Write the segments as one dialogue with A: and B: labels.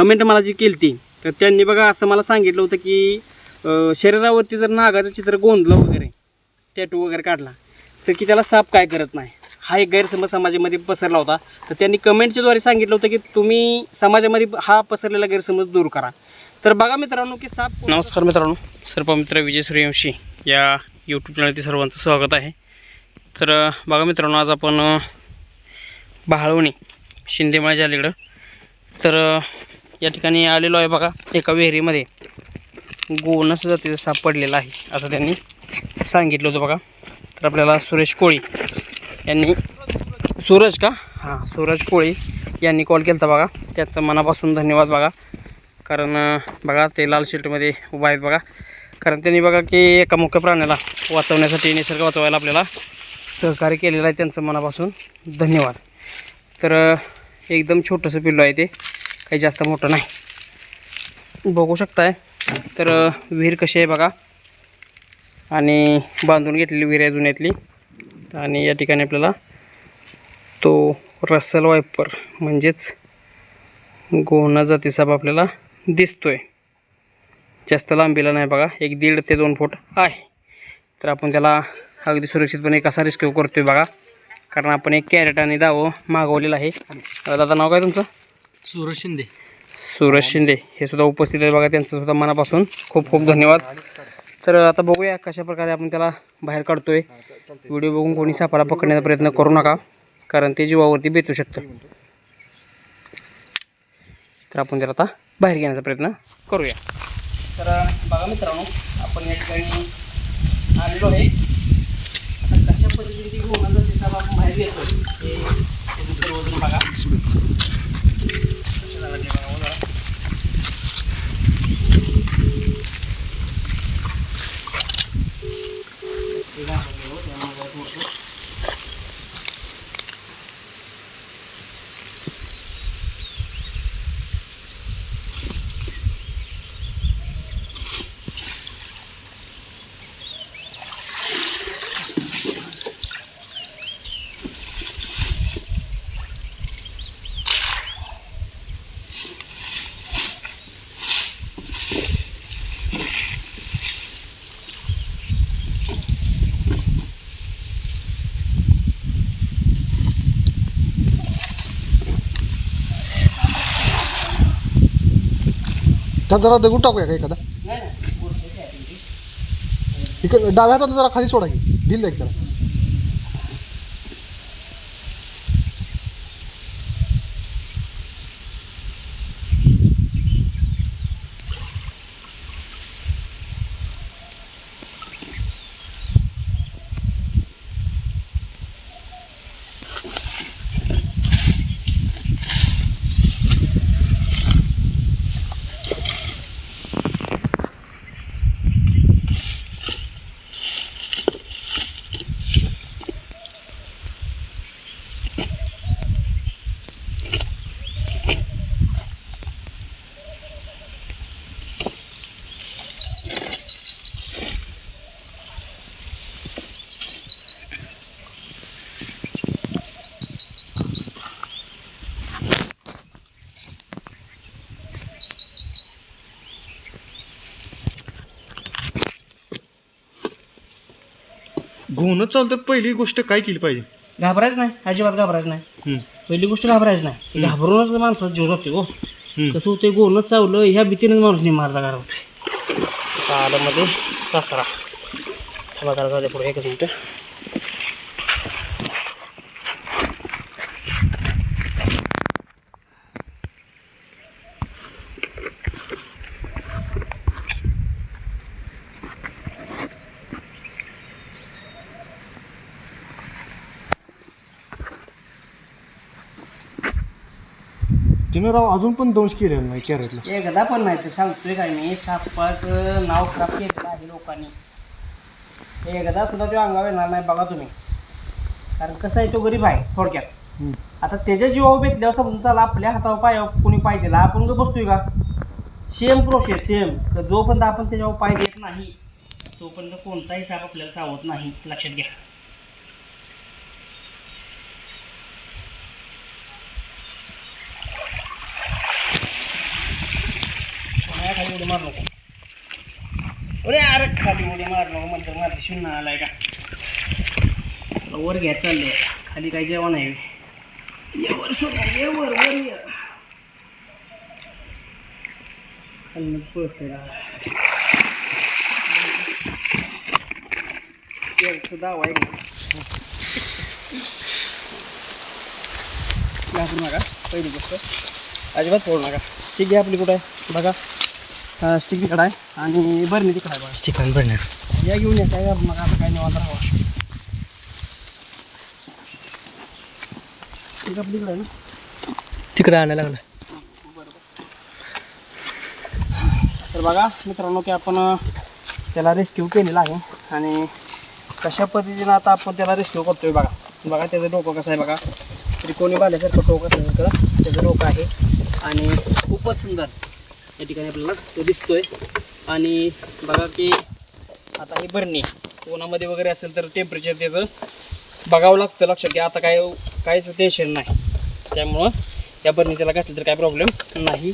A: Comment मला जी केली ती तर त्यांनी बघा असं मला सांगितलं होतं की शरीरावरती जर नागाचं चित्र गोंधलं वगैरे टॅटू वगैरे काढला तर की त्याला साप काय करत नाही? हा एक गैरसमज समाजामध्ये पसरला होता. तर त्यांनी कमेंटच्याद्वारे सांगितलं होतं की तुम्ही समाजामध्ये हा पसरलेला गैरसमज दूर करा. तर बघा मित्रांनो की साप नमस्कार मित्रांनो सर्पमित्र विजय सूर्यवंशी या यूट्यूब चॅनलवरती सर्वांचं स्वागत आहे. तर बघा मित्रांनो आज आपण अं, बहाळवणी अलीकडं. तर या ठिकाणी आलेलो आहे बघा एका विहिरीमध्ये. गोनस जातीचा साप पडलेला आहे असं त्यांनी सांगितलं होतं बघा. तर आपल्याला सुरेश कोळी यांनी सूरज का? हां सूरज कोळी यांनी कॉल केला होता बघा. त्याचं मनापासून धन्यवाद बघा. कारण बघा ते लाल शिल्टमध्ये उभा आहेत बघा. कारण त्यांनी बघा की एका मुख्य प्राण्याला वाचवण्यासाठी निसर्ग वाचवायला आपल्याला सहकार्य केलेलं आहे त्यांचं मनापासून धन्यवाद. तर एकदम छोटंसं पिल्लू आहे ते. काही जास्त मोठं नाही. बघू शकताय. तर विहीर कशी आहे बघा. आणि बांधून घेतलेली विहीर आहे जुन्यातली. आणि या ठिकाणी आपल्याला तो रसल वायपर म्हणजेच गोहना जाती साप आपल्याला दिसतोय. जास्त लांबीला नाही बघा. एक दीड ते दोन फूट आहे. तर आपण त्याला अगदी सुरक्षितपणे कसा रिस्क्यू करतोय बघा. कारण आपण एक कॅरेट आणि दावं मागवलेलं आहे. दादा नाव काय तुमचं?
B: सुरज शिंदे.
A: सूरज शिंदे हे सुद्धा उपस्थित आहे बघा त्यांचं सुद्धा मनापासून खूप खूप धन्यवाद. तर आता बघूया कशा प्रकारे आपण त्याला बाहेर काढतोय. व्हिडिओ बघून कोणी सापाला पकडण्याचा प्रयत्न करू नका कारण ते जीवावरती बेतू शकतं. तर आपण त्याला आता बाहेर घेण्याचा प्रयत्न करूया. तर बघा मित्रांनो आपण या ठिकाणी आलेलो आहे. आता कशा पद्धतीने ती गोमांचा आपण बाहेर घेतो हे सर्वजण बघा कशा झाला ते बघा, हो जरा. ते घाबरले हो, त्यामुळे जरा थोडंसं
C: त्यात जरा दगड टाकूया का एखादा. इकडे डाव्या हाताला जरा खाली सोडा की. ढील एक जरा
B: घोणं चालतं पहिली गोष्ट काय केली पाहिजे?
A: घाबरायचं नाही अजिबात घाबरायचं नाही. पहिली गोष्ट घाबरायचं नाही. घाबरूनच माणसाचा जीव जाते हो. कसं होतं गोलच चावलं ह्या भीतीनेच माणूस नाही मारला गार आल्यामध्ये दसरा थांबा जरा झाले पुढे एकच मिनटं.
C: तिने राव अजून पण दंश केलेला नाही कॅरेटला
A: एकदा पण नाही ते सांगतोय काय मी सापाचं नाव खराब केलेलं आहे लोकांनी. एकदा सुद्धा तो अंगावर येणार नाही बघा तुम्ही. कारण कसं आहे तो गरीब आहे थोडक्यात.
C: हम्म.
A: आता त्याच्या जीवावर बेतल्यावर समजून चाला आपल्या हातावर पायावर कोणी पाय दिला आपण का बसतोय का? सेम प्रोसेस सेम तर जोपर्यंत आपण त्याच्यावर पाय देत नाही तोपर्यंत कोणताही साप आपल्याला चावत नाही. लक्षात घ्या नाही खाली उडी मार नको. अरे अरे खाली उडी मार नको म्हणतो मारते शून्य आलाय का? वर घ्या चाललंय. खाली काय जेवण आहे? ये वर येवर ये. वर वर ये सुद्धा वाईट आहे. घाबरू नका पहिली गोष्ट. अजिबात पडू नका. ठीक आहे आपली कुठं आहे? बघा. स्टिक तिकडं आहे आणि बरणी तिकडं आहे बघा.
B: ठिकाण भरणार
A: या घेऊन या काय नका आता काय निवांत राहावा. स्टिक आपली इकडं आहे ना?
B: तिकडे आणायला लागला.
A: तर बघा मित्रांनो की आपण त्याला रेस्क्यू केलेला आहे आणि कशा पद्धतीनं आता आपण त्याला रेस्क्यू करतोय बघा. बघा त्याचं डोकं कसं आहे बघा. त्रिकोणी बाल्यासारखं डोकं इकडं. त्याचं डोकं आहे आणि खूपच सुंदर. या ठिकाणी आपल्याला तो दिसतोय. आणि बघा की आता ही बरणी उन्हामध्ये वगैरे असेल तर टेम्परेचर त्याचं बघावं लागतं लक्षात घ्या. आता काय काहीच टेन्शन नाही. त्यामुळं या बरणी त्याला घातलं तर काय प्रॉब्लेम नाही.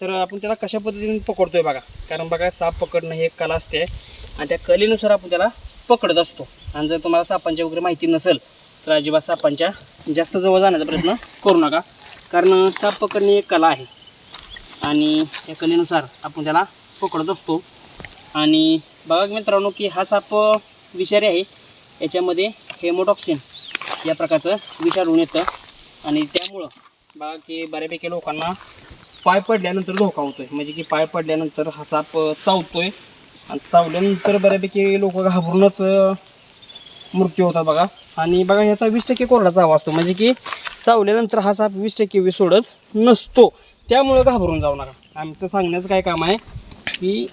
A: तर आपण त्याला कशा पद्धतीने पकडतोय बघा. कारण बघा साप पकडणं ही एक कला असते. आणि त्या कलेनुसार आपण त्याला पकडत असतो. आणि जर तुम्हाला सापांच्या वगैरे माहिती नसेल तर अजिबात सापांच्या जास्त जवळ जाण्याचा प्रयत्न करू नका. कारण साप पकडणे एक कला आहे. आणि या कलेनुसार आपण त्याला पकडत असतो. आणि बघा मित्रांनो की हा साप विषारी आहे. याच्यामध्ये हेमोटॉक्सिन या प्रकारचं विषारून येतं. आणि त्यामुळं बघा की बऱ्यापैकी लोकांना पाय पडल्यानंतर धोका होतोय. म्हणजे की पाय पडल्यानंतर हा साप चावतो आहे आणि चावल्यानंतर बऱ्यापैकी लोक घाबरूनच मृत्यू होतात बघा. आणि बघा ह्याचा वीस टक्के कोरडा चावा असतो. म्हणजे की चावल्यानंतर हा साप वीस टक्के विष सोडत नसतो. त्यामुळं घाबरून जाऊ नका. आमचं सांगण्याचं काय काम आहे की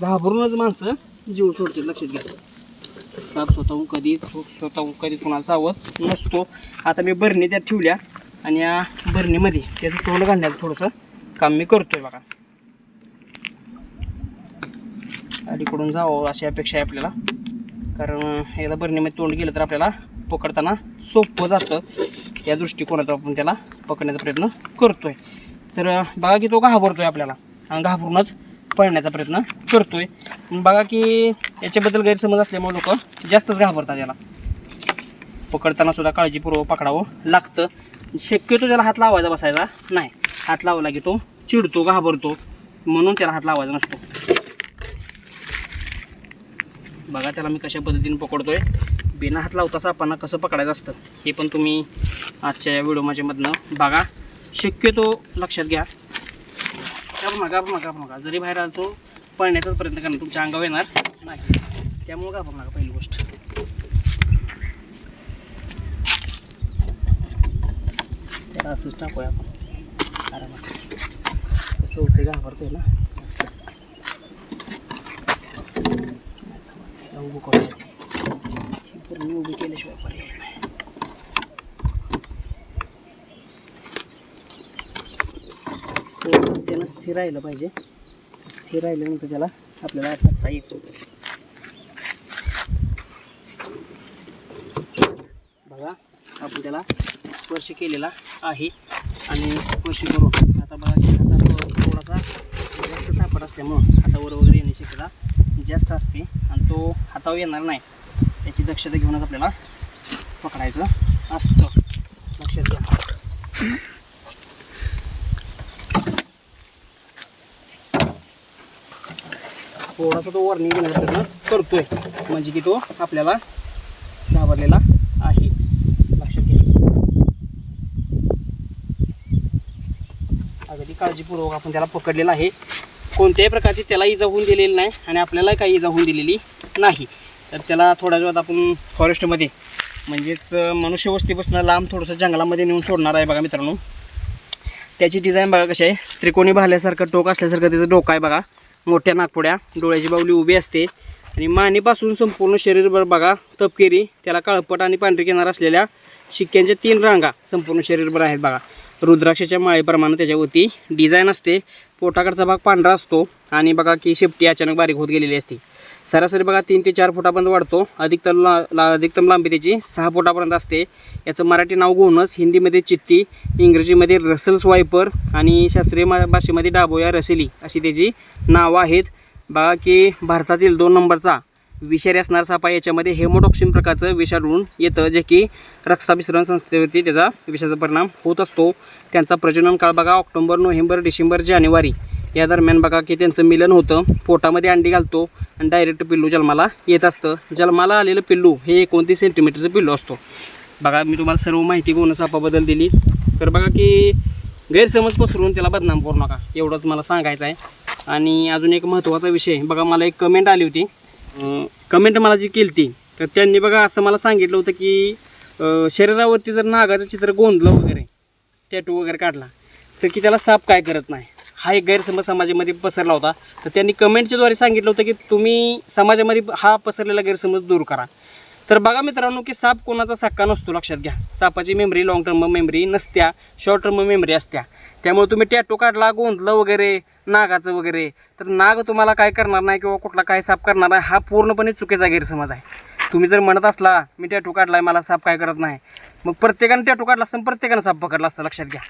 A: घाबरूनच माणसं जीव सोडतात लक्षात घ्या. साप स्वतःहून कधीच स्वतःहून कधीच कोणाला चावत नसतो. आता मी बरणी त्यात ठेवल्या आणि या बरणीमध्ये त्याचं तोंड घालण्याचं थोडंसं काम मी करतोय बघा. अलीकडून जावं अशी अपेक्षा आहे आपल्याला. कारण एकदा बरणीमध्ये तोंड गेलं तर आपल्याला पकडताना सोपं जातं. या दृष्टिकोनातून आपण त्याला पकडण्याचा प्रयत्न करतोय. तर बघा की तो घाबरतोय आपल्याला. आणि घाबरूनच पळण्याचा प्रयत्न करतोय. बघा की याच्याबद्दल गैरसमज असल्यामुळे लोक जास्तच घाबरतात याला. पकडताना सुद्धा काळजीपूर्वक पकडावं लागतं. शक्यतो त्याला हात लावायचा बसायचा नाही. हात लावला की तो चिडतो घाबरतो. म्हणून त्याला हात लावायचा नसतो. बघा त्याला मी कशा पद्धतीने पकडतोय. बिना हात लावता सापांना कसं पकडायचं असतं हे पण तुम्ही आजच्या या व्हिडिओ माझ्यामधनं बघा. शक्यतो लक्षात घ्या. घाबरू नका घाबरू नका घाबरू नका जरी बाहेर आलो तो पळण्याचाच प्रयत्न करणार. तुमच्या अंगावर येणार नाही. त्यामुळं घाबरू नका पहिली गोष्ट. त्याला असंच टाकूया आपण. आरामात. कसं उठे घाबरतोय ना? मस्त. उभं करू. पूर्ण उभी केल्याशिवाय पर्याय नाही थोडंसं त्यानं स्थिर राहिलं पाहिजे. स्थिर राहिल्यानंतर त्याला आपल्याला अटकता येतो. बघा आपण त्याला स्पर्श केलेला आहे आणि स्पर्श करून आता बघा की असा थोडासा जास्त तापट असल्यामुळं हातावर वगैरे येण्याची शक्यता जास्त असते आणि तो हातावर येणार नाही. त्याची दक्षता घेऊनच आपल्याला पकडायचं असतं लक्षात घ्या थोडासा तो वॉर्निंग देण्याचा प्रयत्न करतोय. म्हणजे की तो आपल्याला घाबरलेला आहे. लक्षात घ्या. अगदी काळजीपूर्वक आपण त्याला पकडलेला आहे. कोणत्याही प्रकारची त्याला इजा होऊन दिलेली नाही आणि आपल्याला काही इजा होऊन दिलेली नाही. तर त्याला थोड्या वेळात आपण फॉरेस्टमध्ये म्हणजेच मनुष्यवस्तीपासून लांब थोडंसं जंगलामध्ये नेऊन सोडणार आहे बघा मित्रांनो. त्याची डिझाईन बघा कशी आहे. त्रिकोणी भाल्यासारखं टोक असल्यासारखं त्याचं डोकं आहे बघा. मोठ्या नागपुड्या डोळ्याची बावली उभी असते. आणि मानेपासून संपूर्ण शरीरभर बघा तपकिरी त्याला काळपट आणि पांढरी किनार असलेल्या शिक्क्यांच्या तीन रांगा संपूर्ण शरीरभर आहेत बघा. रुद्राक्षाच्या माळेप्रमाणे त्याच्यावरती डिझाईन असते. पोटाकडचा भाग पांढरा असतो. आणि बघा की शेपटी अचानक बारीक होत गेलेली असते. सरासरी बघा तीन ते चार फुटापर्यंत वाढतो. अधिकतम ला, ला अधिकतम लांबी त्याची सहा फुटापर्यंत असते. याचं मराठी नाव गोनस हिंदीमध्ये चित्ती इंग्रजीमध्ये रसल्स वायपर आणि शास्त्रीय मा भाषेमध्ये डाबोया रसेली अशी त्याची नावं आहेत. बघा की भारतातील दोन नंबरचा विषारी असणारा सापा याच्यामध्ये हेमोटॉक्सिन प्रकारचं विषाणून येतं जे की रक्ताभिसरण संस्थेवरती त्याचा विषाचा परिणाम होत असतो. त्यांचा प्रजनन काळ बघा ऑक्टोबर नोव्हेंबर डिसेंबर जानेवारी. या दरम्यान बघा की त्यांचं मिलन होतं. पोटामध्ये अंडी घालतो आणि डायरेक्ट पिल्लू जन्माला येत असतं. जन्माला आलेलं पिल्लू हे एकोणतीस सेंटीमीटरचं पिल्लू असतो. बघा मी तुम्हाला सर्व माहिती गोणसापाबद्दल दिली. तर बघा की गैरसमज पसरून त्याला बदनाम करू नका. एवढंच मला सांगायचं आहे. आणि अजून एक महत्त्वाचा विषय बघा मला एक कमेंट आली होती. कमेंट मला जी केली ती तर त्यांनी बघा असं मला सांगितलं होतं की शरीरावरती जर नागाचं चित्र गोंधलं वगैरे टॅटू वगैरे काढला तर की त्याला साप काय करत नाही? हा एक गैरसमज समाजामध्ये पसरला होता. तर त्यांनी कमेंटच्याद्वारे सांगितलं होतं की तुम्ही समाजामध्ये हा पसरलेला गैरसमज दूर करा. तर बघा मित्रांनो की साप कोणाचा सक्का नसतो लक्षात घ्या. सापाची मेमरी लाँग टर्म मेमरी नसत्या शॉर्ट टर्म मेमरी असत्या. त्यामुळे तुम्ही टॅटो काढला गोंधलं वगैरे नागाचं वगैरे तर नाग तुम्हाला काय करणार नाही किंवा कुठला काय साप करणार नाही हा पूर्णपणे चुकीचा गैरसमज आहे. तुम्ही जर म्हणत असला मी टॅटू आहे मला साप काय करत नाही. मग प्रत्येकानं टॅटू काढला असतं प्रत्येकानं साप पकडला असतं लक्षात घ्या.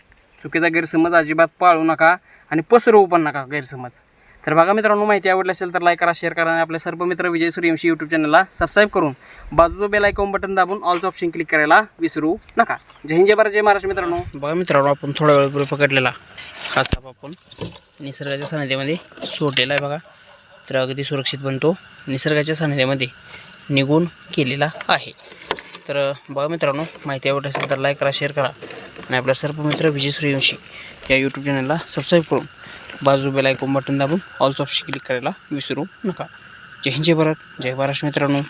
A: चुकीचा गैरसमज अजिबात पाळू नका आणि पसरवू पण नका गैरसमज. तर बघा मित्रांनो माहिती आवडली असेल तर लाईक करा शेअर करा आणि आपल्या सर्व मित्र विजय सूर्यवंशी यूट्यूब चॅनलला सबस्क्राईब करून बाजूचं बेल आयकॉन बटन दाबून ऑलचं ऑप्शन क्लिक करायला विसरू नका. जय हिंद जय भारत जय महाराष्ट्र मित्रांनो. बघा मित्रांनो आपण थोड्या वेळपूर्वी पकडलेला. हा साप आपण निसर्गाच्या सानिध्यामध्ये सोडलेला आहे बघा. तर अगदी सुरक्षित बनतो. निसर्गाच्या सानिध्यामध्ये निघून केलेला आहे. तर बघा मित्रांनो माहिती आवडली असेल तर लाईक करा शेअर करा. आणि आपल्या सर्व मित्र विजय सूर्यवंशी या यूट्यूब चॅनलला सबस्क्राईब करून बाजू बेल आयकॉन बटन दाबून ऑल्स ऑप्शन क्लिक करायला विसरू नका. जय हिंद जय भारत. जय महाराष्ट्र मित्रांनो.